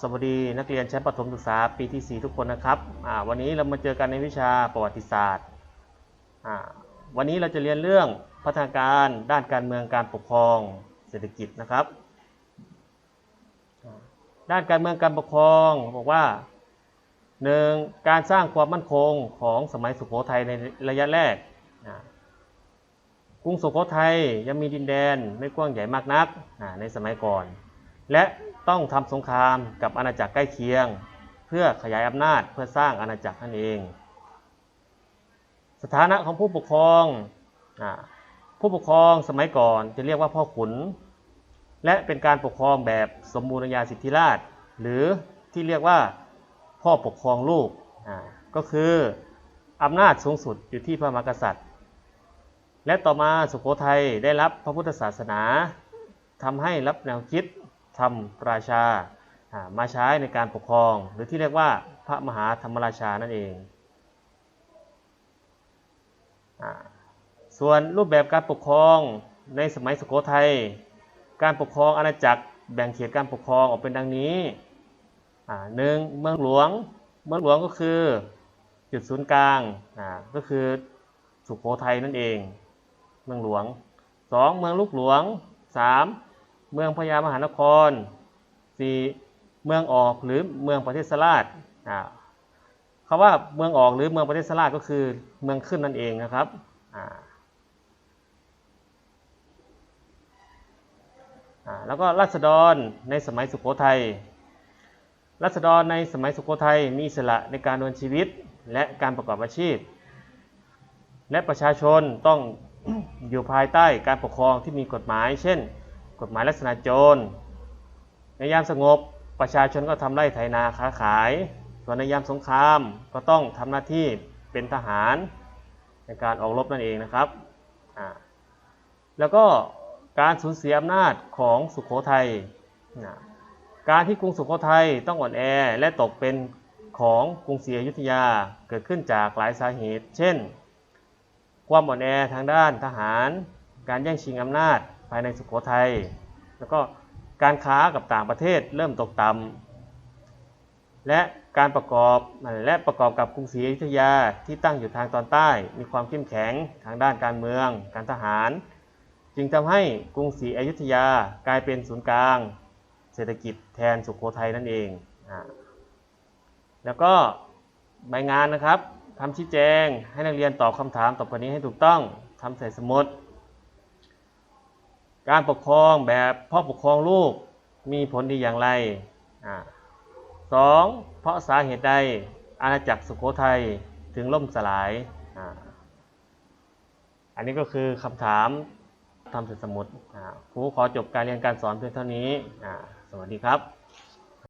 สวัสดีนักเรียนชั้นประถมศึกษาปีที่ 4 ทุกคนนะครับวันนี้เรามาเจอกันในวิชาประวัติศาสตร์ วันนี้เราจะเรียนเรื่องพัฒนาการด้านการเมืองการปกครองเศรษฐกิจนะครับ ด้านการเมืองการปกครองบอกว่าหนึ่งการสร้างความมั่นคงของสมัยสุโขทัยในระยะแรก กรุงสุโขทัยยังมีดินแดนไม่กว้างใหญ่มากนักในสมัยก่อน และต้องทำสงครามกับอาณาจักรใกล้เคียง เพื่อขยายอำนาจเพื่อสร้างอาณาจักรนั่นเอง สถานะของผู้ปกครองอผู้ปกครองสมัยก่อนจะเรียกว่าพ่อขุน และเป็นการปกครองแบบสมบูรณาญาสิทธิราช หรือที่เรียกว่าพ่อปกครองลูกก็คืออำนาจสูงสุดอยู่ที่พระมหากษัตริย์ และต่อมาสุโขทัยได้รับพระพุทธศาสนาทำให้รับแนวคิด ธรรมราชา มาใช้ในการปกครอง หรือที่เรียกว่าพระมหาธรรมราชานั่นเองอส่วนรูปแบบการปกครองในสมัยสุโขทัย การปกครองอาณาจักรแบ่งเขตการปกครองออกเป็นดังนี้หนึ่งเมืองหลวง เมืองหลวงก็คือจุดศูนย์กลางก็คือสุโขทัยนั่นเอง เมืองหลวง 2. เมืองลูกหลวง 3. เมืองพญามหานคร 4. เมืองออกหรือเมืองประเทศสลาดอ่าคำว่าเมืองออกหรือเมืองประเทศสลาดก็คือเมืองขึ้นนั่นเองนะครับอ่าแล้วก็รัษฎรในสมัยสุโขทัยรัษฎรในสมัยสุโขทัยมีอิสระในการดำเนินชีวิตและการประกอบอาชีพ และประชาชนต้องอยู่ภายใต้การปกครองที่มีกฎหมาย เช่น กฎหมายลักษณะโจร ในยามสงบประชาชนก็ทำไร่ไถนาค้าขาย ส่วนในยามสงครามก็ต้องทำหน้าที่เป็นทหารในการออกรบนั่นเองนะครับแล้วก็การสูญเสียอำนาจของสุขโขทัยการที่กรุงสุโขทัยต้องอ่อนแอและตกเป็นของกรุงศรีอยุธยาเกิดขึ้นจากหลายสาเหตุ เช่น ความอ่อนแอทางด้านทหาร การแย่งชิงอำนาจ ภายในสุโขทัย แล้วก็การค้ากับต่างประเทศเริ่มตกต่ำและการประกอบและประกอบกับกรุงศรีอยุธยาที่ตั้งอยู่ทางตอนใต้ มีความเข้มแข็งทางด้านการเมือง การทหาร จึงทำให้กรุงศรีอยุธยากลายเป็นศูนย์กลาง เศรษฐกิจแทนสุโขทัยนั่นเองแล้วก็ใบงานนะครับทำชี้แจงให้นักเรียนตอบคำถามตอบคนนี้ให้ถูกต้องทำใส่สมุด การปกครองแบบพ่อปกครองลูกมีผลดีอย่างไรอสองเพราะสาเหตุใดอาณาจักรสุโขทัยถึงล่มสลายออันนี้ก็คือคำถามทำเส่สมุดครูขอจบการเรียนการสอนเพียงเท่านี้ สวัสดีครับ